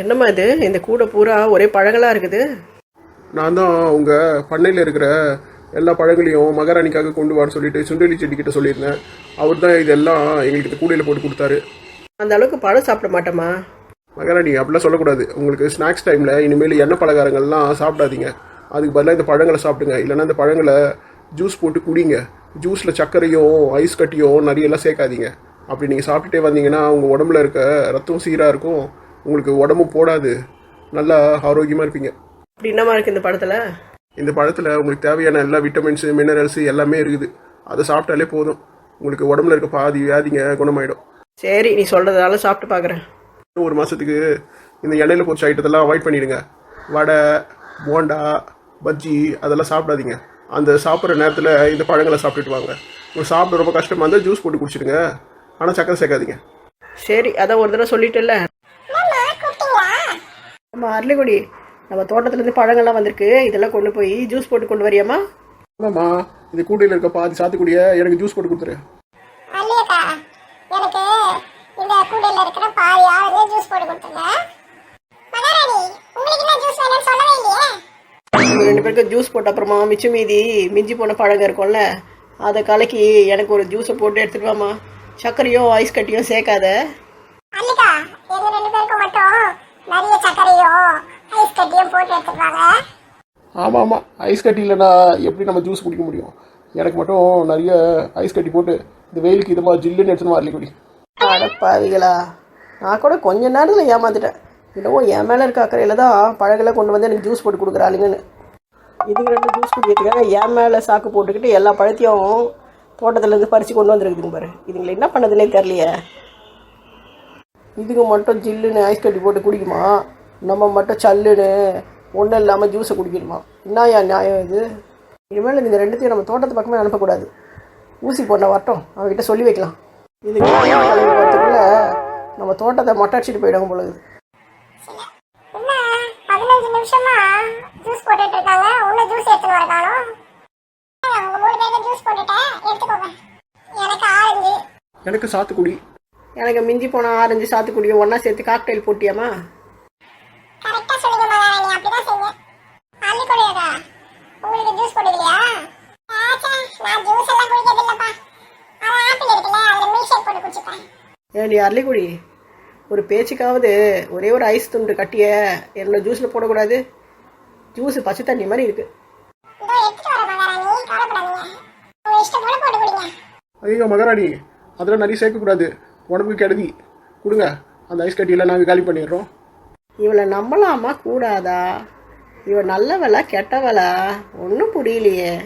என்னம்மா இது? இந்த கூடை பூரா ஒரே பழங்களாக இருக்குது? நான் தான் உங்கள் பண்ணையில் இருக்கிற எல்லா பழங்களையும் மகாராணிக்காக கொண்டு வான்னு சொல்லிட்டு சுண்டலி செடி கிட்ட சொல்லியிருந்தேன். அவர் தான் இதெல்லாம் எங்களுக்கு இந்த கூடையில் போட்டு கொடுத்தாரு. அந்த அளவுக்கு பழம் சாப்பிட மாட்டோமா மகாராணி அப்படிலாம் சொல்லக்கூடாது. உங்களுக்கு ஸ்நாக்ஸ் டைமில் இனிமேல் எண்ணெய் பலகாரங்கள்லாம் சாப்பிடாதீங்க. அதுக்கு பதிலாக இந்த பழங்களை சாப்பிடுங்க. இல்லைன்னா இந்த பழங்களை ஜூஸ் போட்டு குடிங்க. ஜூஸில் சர்க்கரையும் ஐஸ் கட்டியும் நிறைய எல்லாம் சேர்க்காதீங்க. அப்படி நீங்கள் சாப்பிட்டுட்டே வந்தீங்கன்னா உங்கள் உடம்புல இருக்க ரத்தம் சீராக இருக்கும். உங்களுக்கு உடம்பு போடாது. நல்லா ஆரோக்கியமாக இருப்பீங்க. அப்படி என்னம்மா இருக்குது இந்த படத்தில்? இந்த பழத்தில் உங்களுக்கு தேவையான எல்லா விட்டமின்ஸு மினரல்ஸ் எல்லாமே இருக்குது. அதை சாப்பிட்டாலே போதும். உங்களுக்கு உடம்புல இருக்க பாதி வியாதிங்க குணமாயிடும். சரி நீ சொல்கிறதால சாப்பிட்டு பார்க்குறேன் இன்னும் ஒரு மாதத்துக்கு இந்த எண்ணெயில் பொரிச்ச ஐட்டத்தெல்லாம் அவாய்ட் பண்ணிடுங்க. வடை போண்டா பஜ்ஜி அதெல்லாம் சாப்பிடாதீங்க. அந்த சாப்பிட்ற நேரத்தில் இந்த பழங்களை சாப்பிட்டுட்டு வாங்க. உங்களுக்கு சாப்பிட ரொம்ப கஷ்டமாக இருந்தால் ஜூஸ் போட்டு குடிச்சிடுங்க. ஆனால் சக்கரை சேர்க்காதீங்க. சரி அதான் ஒரு தடவை சொல்லிட்டேல்ல நம்ம அரளிக்குடி நம்ம தோட்டத்துலேருந்து பழங்கள்லாம் வந்திருக்கு. இதெல்லாம் கொண்டு போய் ஜூஸ் போட்டு கொண்டு வரியாம்மா? ஆமாம்மா. இந்த கூடையில் இருக்க பாதி சாத்துக்குடியை எனக்கு ஜூஸ் போட்டு கொடுத்துரு. எனக்கு இந்த கூடையில இருக்கிற பாதியாவது ஜூஸ் போட்டு கொடுத்துருங்க. மகாராணி உங்களுக்கு என்ன ஜூஸ் வேணும்னு சொல்லவே இல்லையே? உங்க ரெண்டு பேருக்கு ஜூஸ் போட்ட அப்புறமா மிச்சம் மீதி மிஞ்சி போன பழங்க இருக்கும்ல அதை கலக்கி எனக்கு ஒரு ஜூஸை போட்டு எடுத்துட்டு வாம்மா. சர்க்கரையோ ஐஸ் கட்டியோ சேர்க்காத. அல்லக்கா எங்க ரெண்டு பேருக்கும் மட்டும் நிறைய சர்க்கரையும் ஐஸ் கட்டியும் போட்டு எடுத்துருவாங்க ஆமாம் ஆமாம் ஐஸ் கட்டி இல்லைன்னா எப்படி நம்ம ஜூஸ் குடிக்க முடியும்? எனக்கு மட்டும் நிறைய ஐஸ் கட்டி போட்டு இந்த வெயிலுக்கு இது மாதிரி ஜில்லுன்னு எடுத்துன்னு வரலி குடி. அடப்பாவிகளா நான் கூட கொஞ்ச நேரத்தில் ஏமாந்துட்டேன். இன்னமும் என் மேலே இருக்க அக்கறையில் தான் பழங்களை கொண்டு வந்து எனக்கு ஜூஸ் போட்டு கொடுக்குறாளுங்கன்னு. இதுங்க ரெண்டு ஜூஸ் குடிக்கிறதுக்காக என் மேலே சாக்கு போட்டுக்கிட்டு எல்லா பழத்தையும் தோட்டத்துலேருந்து பறித்து கொண்டு வந்துருக்குதுங்க பாரு. இதுங்களை என்ன பண்ணதுன்னே தெரியலையே. இதுங்க மட்டும் ஜில்லுன்னு ஐஸ் கட்டி போட்டு குடிக்குமா? நம்ம மட்டும் சல்லுன்னு ஒன்றும் இல்லாமல் ஜூஸை குடிக்கணுமா? என்னயா நியாயம் இது? இனிமேல் இந்த ரெண்டுத்தையும் நம்ம தோட்டத்து பக்கமே அனுப்பக்கூடாது. ஊசி போட வரட்டும். அவன்கிட்ட சொல்லி வைக்கலாம். இதுக்கு நம்ம தோட்டத்தை மொட்டை அடிச்சிட்டு போயிடுவோம் பொழுது என்ன? பதினஞ்சு நிமிஷமா ஜூஸ் போட்டுட்டு இருக்காங்க. உள்ள ஜூஸ் எடுத்துன்னு வர காணோம். உங்க மூணு பேருக்கு ஜூஸ் போட்டுட்டேன். எடுத்துக்கோங்க. எனக்கு ஆரஞ்சு. எனக்கு சாத்துக்குடி. எனக்கு மிஞ்சி போன ஆரஞ்சு சாத்துக்குடியும் ஒன்றா சேர்த்து காக்டைல் போட்டியாமா ஏண்டி அரளிக்குடி ஒரு பேச்சுக்காவது ஒரே ஒரு ஐஸ் துண்டு கட்டிய என்னோட ஜூஸில் போடக்கூடாது? ஜூஸ் பச்சை தண்ணி மாதிரி குடிங்க. ஐயோ மகாராணி. அதெல்லாம் நிறைய சேர்க்கக்கூடாது. உடம்பு கெடுதி. கொடுங்க. அந்த ஐஸ் கட்டியில் நாங்கள் காலி பண்ணிடுறோம். இவளை நம்பலாமா? கூடாதா? இவள் நல்லவளா கெட்டவளா? ஒன்றும் புரியலையே.